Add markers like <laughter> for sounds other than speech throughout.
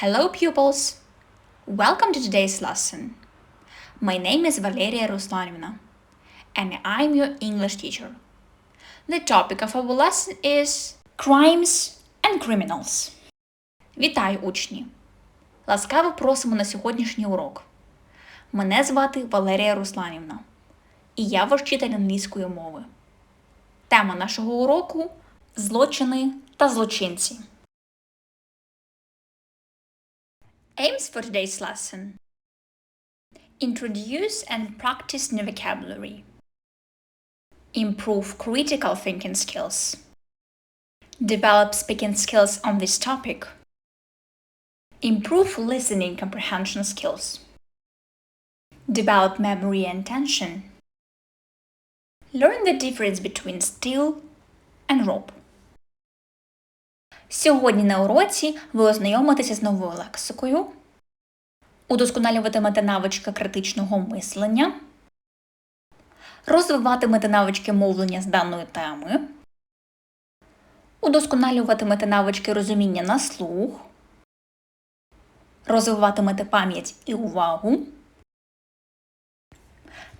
Hello, pupils! Welcome to today's lesson. My name is Valeria Ruslanivna, and I'm your English teacher. The topic of our lesson is crimes and criminals. Вітаю, учні! Ласкаво просимо на сьогоднішній урок. Мене звати Валерія Русланівна, і я ваш вчитель англійської мови. Тема нашого уроку злочини та злочинці. Aims for today's lesson Introduce and practice new vocabulary. Improve critical thinking skills. Develop speaking skills on this topic. Improve listening comprehension skills. Develop memory and attention. Learn the difference between steal and rob. Сьогодні на уроці ви ознайомитеся з новою лексикою, удосконалюватимете навички критичного мислення, розвиватимете навички мовлення з даної теми, удосконалюватимете навички розуміння на слух, розвиватимете пам'ять і увагу,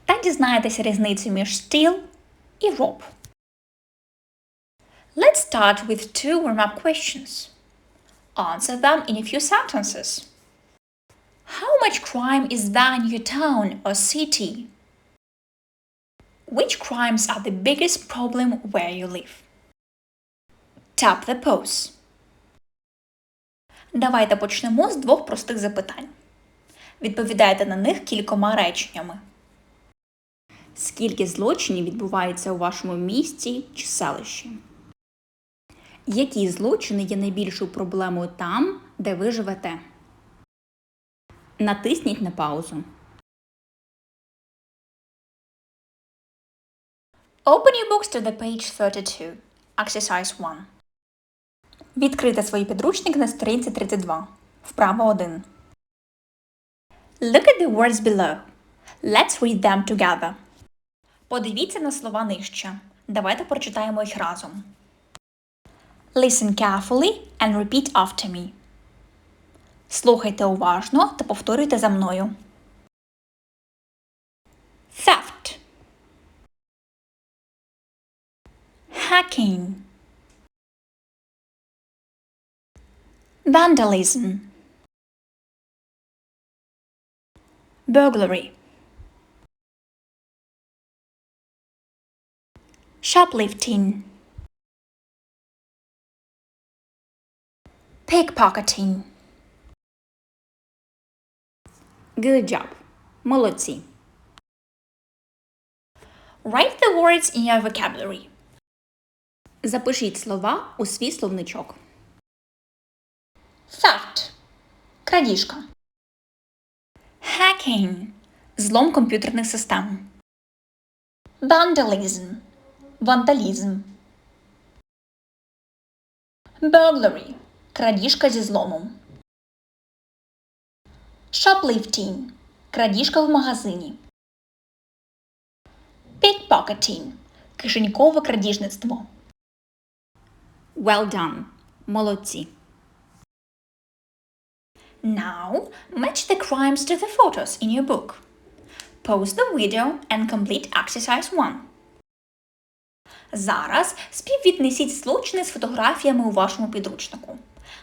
та дізнаєтеся різницю між steal і rob. Let's start with two warm-up questions. Answer them in a few sentences. How much crime is there in your town or city? Which crimes are the biggest problem where you live? Tap the pause. Давайте почнемо з двох простих запитань. Відповідайте на них кількома реченнями. Скільки злочинів відбувається у вашому місті чи селищі? Які злочини є найбільшою проблемою там, де ви живете? Натисніть на паузу. Open your books to the page 32. Exercise 1. Відкрийте свої підручники на сторінці 32. Вправа 1. Look at the words below. Let's read them together. Подивіться на слова нижче. Давайте прочитаємо їх разом. Listen carefully and repeat after me. Слухайте уважно та повторюйте за мною. Theft. Hacking. Vandalism. Burglary. Shoplifting. Pickpocketing. Good job. Молодці. Write the words in your vocabulary. Запишіть слова у свій словничок. Theft. Крадіжка. Hacking. Злом комп'ютерних систем. Vandalism. Вандалізм. Burglary. Крадіжка зі зломом. Shoplifting. Крадіжка в магазині. Pickpocketing. Кишенькове крадіжництво. Well done. Молодці. Now, match the crimes to the photos in your book. Pause the video and complete exercise 1. Зараз співвіднесіть злочини з фотографіями у вашому підручнику.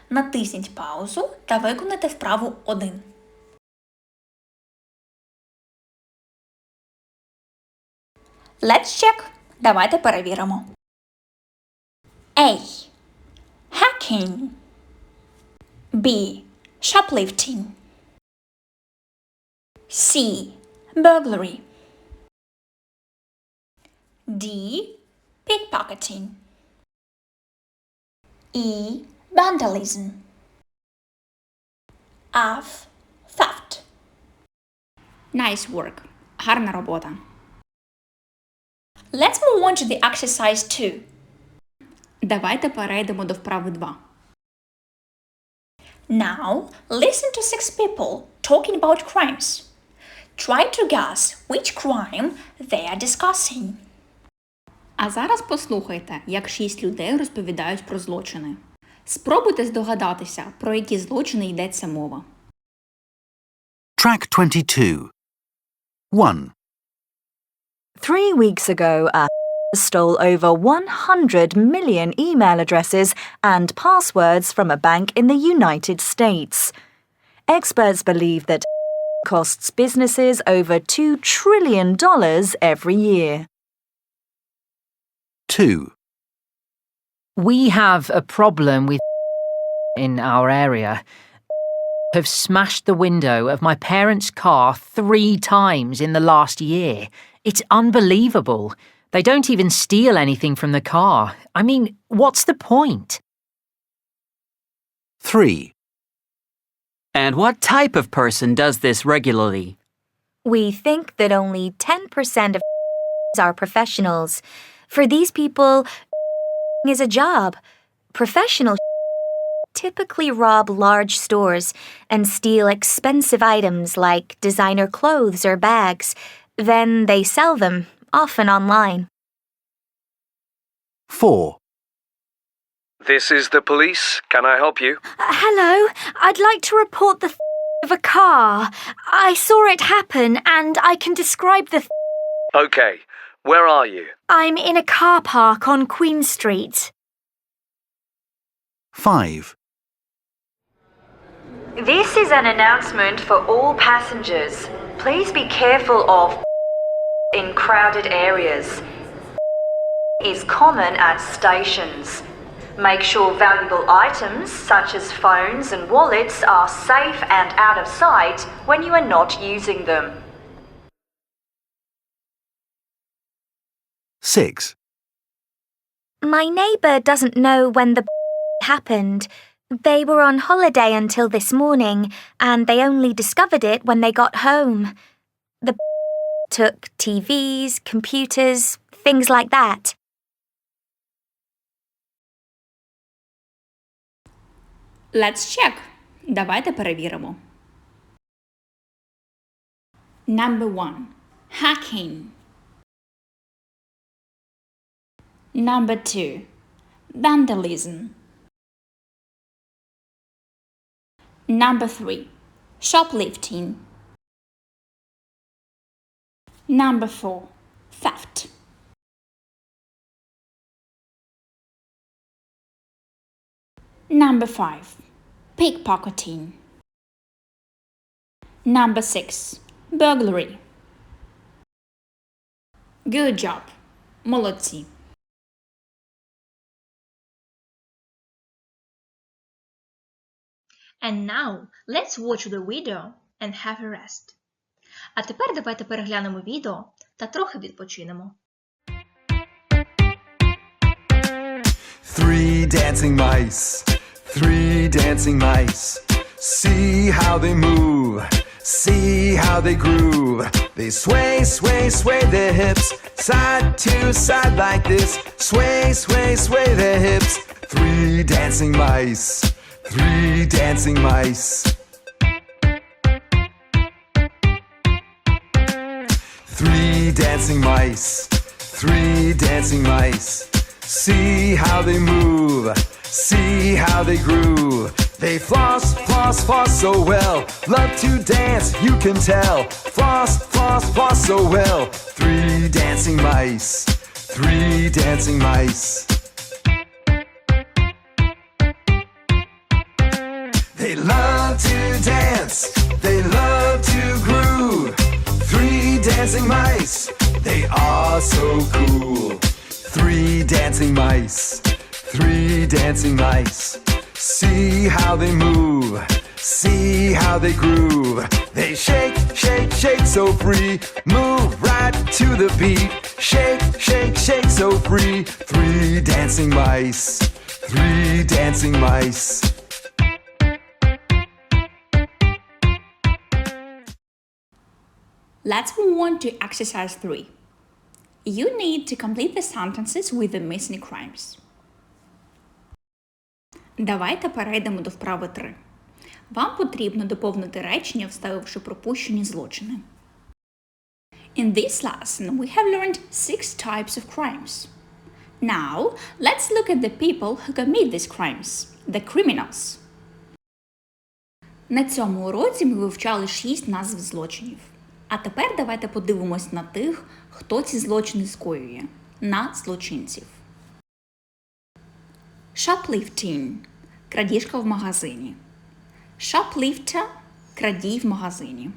Натисніть паузу та виконайте вправу 1. Let's check. Давайте перевіримо. A. Hacking. B. Shoplifting. C. Burglary. D. Pickpocketing. E. Vandalism. F. Theft. Nice work. Гарна робота. Let's move on to the exercise 2. Давайте перейдемо до вправи 2. Now, listen to six people talking about crimes. Try to guess which crime they are discussing. А зараз послухайте, як шість людей розповідають про злочини. Спробуйте здогадатися, про які злочини йдеться мова. Track 22. 1, Three weeks ago, a <laughs> stole over 100 million email addresses and passwords from a bank in the United States. Experts believe that <laughs> costs businesses over $2 trillion every year. 2, We have a problem with in our area. Have smashed the window of my parents' car three times in the last year. It's unbelievable. They don't even steal anything from the car. I mean, what's the point? 3, And what type of person does this regularly? We think that only 10% of <laughs> are professionals. For these people, is a job. Professional <laughs> typically rob large stores and steal expensive items like designer clothes or bags. Then they sell them, often online. 4, This is the police. Can I help you? Uh, hello, I'd like to report the <laughs> of a car. I saw it happen and I can describe the. Okay. Where are you? I'm in a car park on Queen Street. 5, This is an announcement for all passengers. Please be careful of <laughs> in crowded areas. <laughs> Is common at stations. Make sure valuable items such as phones and wallets are safe and out of sight when you are not using them. 6, My neighbour doesn't know when the <laughs> happened. They were on holiday until this morning, and they only discovered it when they got home. The <laughs> took TVs, computers, things like that. Let's check. Давайте перевіримо. Number 1. Hacking. Number 2. Vandalism. Number 3. Shoplifting. Number 4. Theft. Number 5. Pickpocketing. Number 6. Burglary. Good job. Молодці. And now let's watch the video and have a rest. А тепер давайте переглянемо відео та трохи відпочинемо. Three dancing mice, three dancing mice. See how they move, see how they groove. They sway, sway, sway their hips, side to side like this. Sway, sway, sway their hips. Three dancing mice, three dancing mice. Three dancing mice, three dancing mice. See how they move, see how they groove. They floss, floss, floss so well. Love to dance, you can tell. Floss, floss, floss so well. Three dancing mice, three dancing mice. They are so cool. Three dancing mice, three dancing mice. See how they move, see how they groove. They shake, shake, shake so free. Move right to the beat. Shake, shake, shake so free. Three dancing mice, three dancing mice. Let's move on to exercise 3. You need to complete the sentences with the missing crimes. Давайте перейдемо до вправи 3. Вам потрібно доповнити речення, вставивши пропущені злочини. In this lesson, we have learned six types of crimes. Now, let's look at the people who commit these crimes the criminals. На цьому уроці ми вивчали шість назв злочинів. А тепер давайте подивимось на тих, хто ці злочини скоює, на злочинців. Shoplifting – крадіжка в магазині. Shoplifter – крадій в магазині.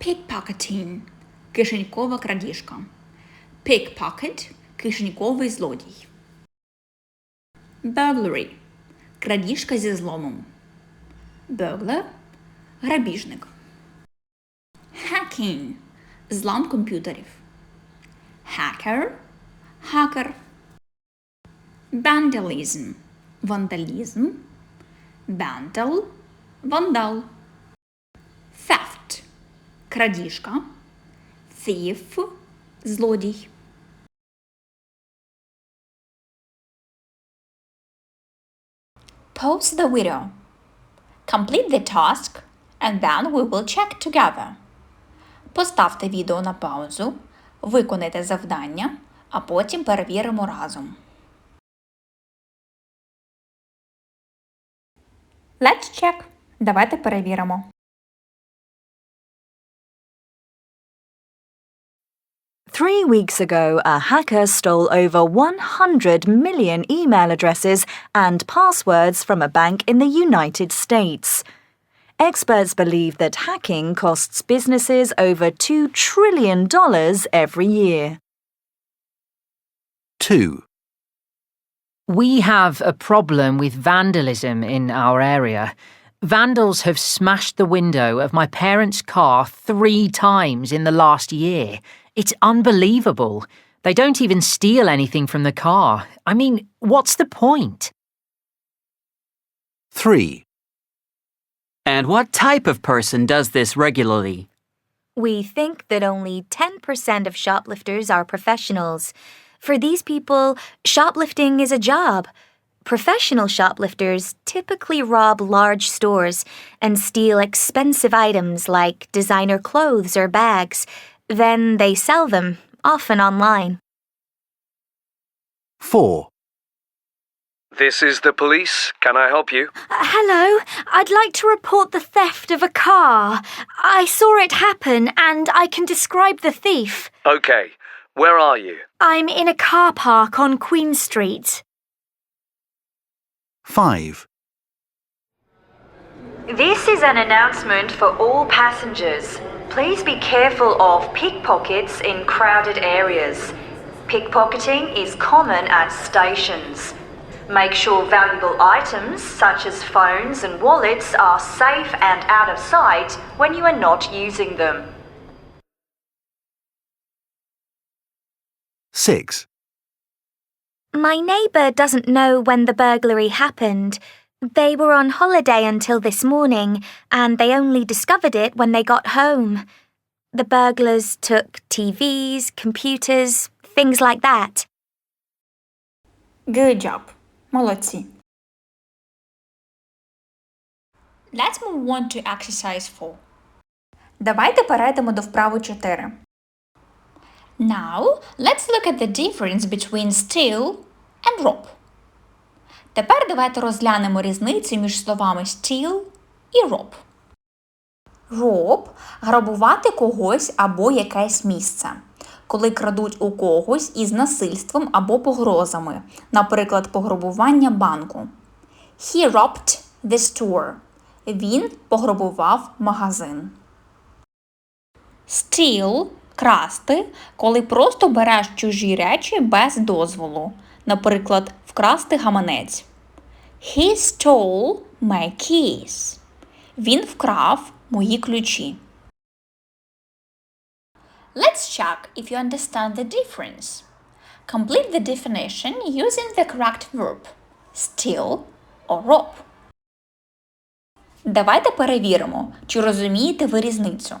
Pickpocketing – кишенькова крадіжка. Pickpocket – кишеньковий злодій. Burglary – крадіжка зі зломом. Burglar – грабіжник. Hacking – злам комп'ютерів. Hacker – хакер. Vandalism – вандалізм. Vandal – вандал. Theft – крадіжка. Thief – злодій. Pause the video. Complete the task and then we will check together. Поставте відео на паузу, виконайте завдання, а потім перевіримо разом. Let's check. Давайте перевіримо. Three weeks ago, a hacker stole over 100 million email addresses and passwords from a bank in the United States. Experts believe that hacking costs businesses over $2 trillion every year. 2. We have a problem with vandalism in our area. Vandals have smashed the window of my parents' car three times in the last year. It's unbelievable. They don't even steal anything from the car. I mean, what's the point? 3. And what type of person does this regularly? We think that only 10% of shoplifters are professionals. For these people, shoplifting is a job. Professional shoplifters typically rob large stores and steal expensive items like designer clothes or bags. Then they sell them, often online. 4. This is the police. Can I help you? Uh, hello, I'd like to report the theft of a car. I saw it happen and I can describe the thief. Okay. Where are you? I'm in a car park on Queen Street. 5. This is an announcement for all passengers. Please be careful of pickpockets in crowded areas. Pickpocketing is common at stations. Make sure valuable items such as phones and wallets are safe and out of sight when you are not using them. 6. My neighbour doesn't know when the burglary happened. They were on holiday until this morning, and they only discovered it when they got home. The burglars took TVs, computers, things like that. Good job. Молодці. Let's move on to exercise 4. Давайте перейдемо до вправи 4. Now, let's look at the difference between steal and rob. Тепер давайте розглянемо різницю між словами steal і rob. Rob – грабувати когось або якесь місце. Коли крадуть у когось із насильством або погрозами, наприклад, пограбування банку. He robbed the store. Він пограбував магазин. Steal – красти, коли просто береш чужі речі без дозволу. Наприклад, вкрасти гаманець. He stole my keys. Він вкрав мої ключі. Let's check if you understand the difference. Complete the definition using the correct verb steal or rob. Давайте перевіримо, чи розумієте ви різницю.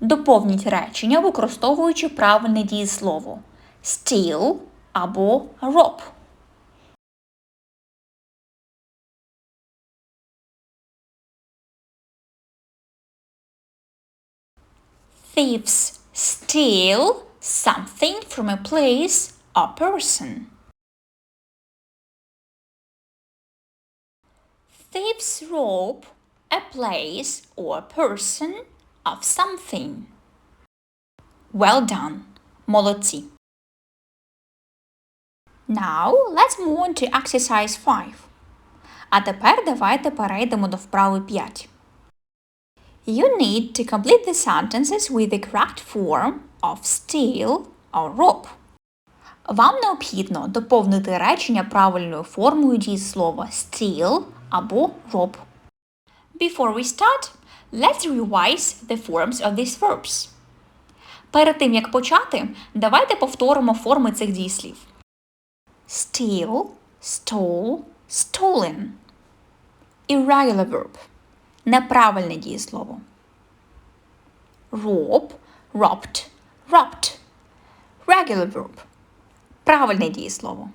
Доповніть речення, використовуючи правильне дієслово steal або rob. Thieves steal something from a place or person. Thieves rob a place or person of something. Well done. Молодці. Now let's move on to exercise 5. А тепер давайте перейдемо до вправи 5. You need to complete the sentences with the correct form of steal or rob. Вам необхідно доповнити речення правильною формою дієслова steal або rob. Before we start, let's revise the forms of these verbs. Перед тим як почати, давайте повторимо форми цих дієслів. Steal, stole, stolen. Irregular verb. Неправильне дієслово. Rob, robbed, robbed. Regular verb. Правильне дієслово.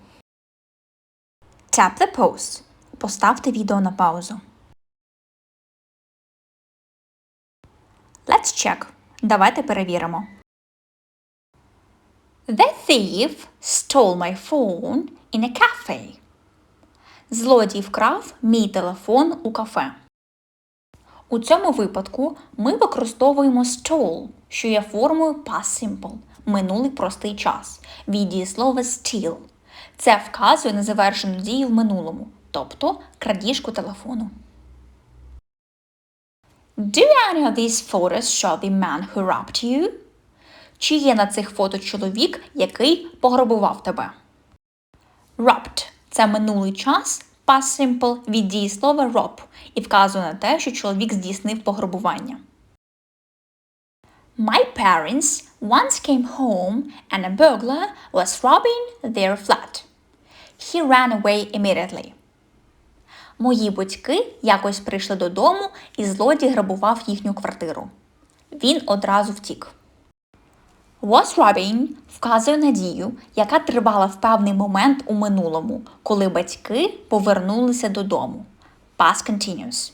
Tap the pause. Поставте відео на паузу. Let's check. Давайте перевіримо. The thief stole my phone in a cafe. Злодій вкрав мій телефон у кафе. У цьому випадку ми використовуємо stole, що є формою past simple, минулий простий час, від дієслова steal. Це вказує на завершену дію в минулому, тобто крадіжку телефону. Do any of these photos show the man who robbed you? Чи є на цих фото чоловік, який пограбував тебе? Robbed – це минулий час, past simple від дієслова rob і вказує на те, що чоловік здійснив пограбування. My parents once came home and a burglar was robbing their flat. He ran away immediately. Мої батьки якось прийшли додому, і злодій грабував їхню квартиру. Він одразу втік. Was robbing вказує на дію, яка тривала в певний момент у минулому, коли батьки повернулися додому. Past continuous.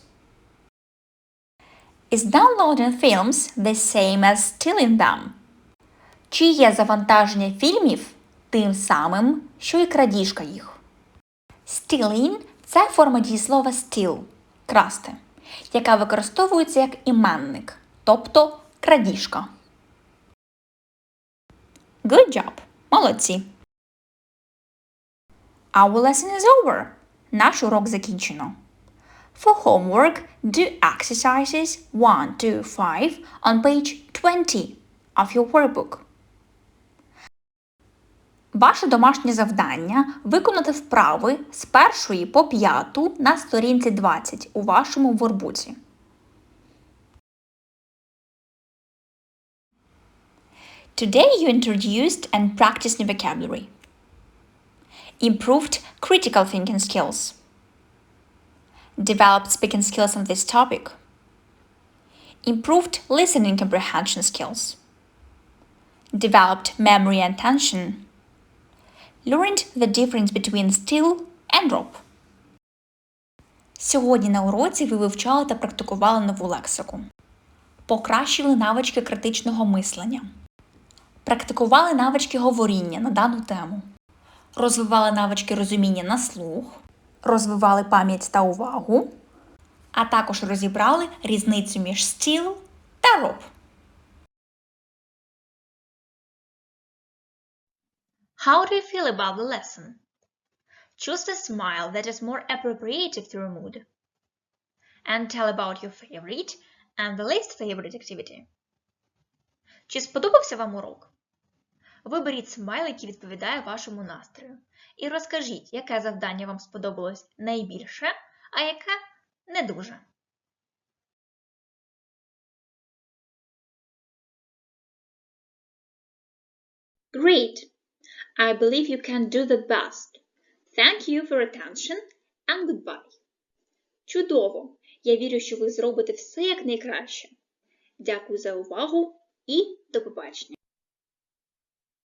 Is downloading films the same as stealing them? Чи є завантаження фільмів тим самим, що і крадіжка їх? Stealing – це форма дієслова steal – красти, яка використовується як іменник, тобто крадіжка. Good job! Молодці! Our lesson is over. Наш урок закінчено. For homework, do exercises 1 to 5 on page 20 of your workbook. Ваше домашнє завдання виконати вправи з першої по п'яту на сторінці 20 у вашому ворбуці. Today you introduced and practiced new vocabulary. Improved critical thinking skills. Developed speaking skills on this topic. Improved listening comprehension skills. Developed memory and attention. Learned the difference between steal and rob. Сьогодні на уроці ви вивчали та практикували нову лексику. Покращили навички критичного мислення. Практикували навички говоріння на дану тему. Розвивали навички розуміння на слух. Розвивали пам'ять та увагу. А також розібрали різницю між steal та rob. How do you feel about the lesson? Choose the smile that is more appropriate to your mood. And tell about your favorite and the least favorite activity. Чи сподобався вам урок? Виберіть смайл, який відповідає вашому настрою. І розкажіть, яке завдання вам сподобалось найбільше, а яке не дуже. Great! I believe you can do the best. Thank you for attention and goodbye. Чудово! Я вірю, що ви зробите все як найкраще. Дякую за увагу і до побачення.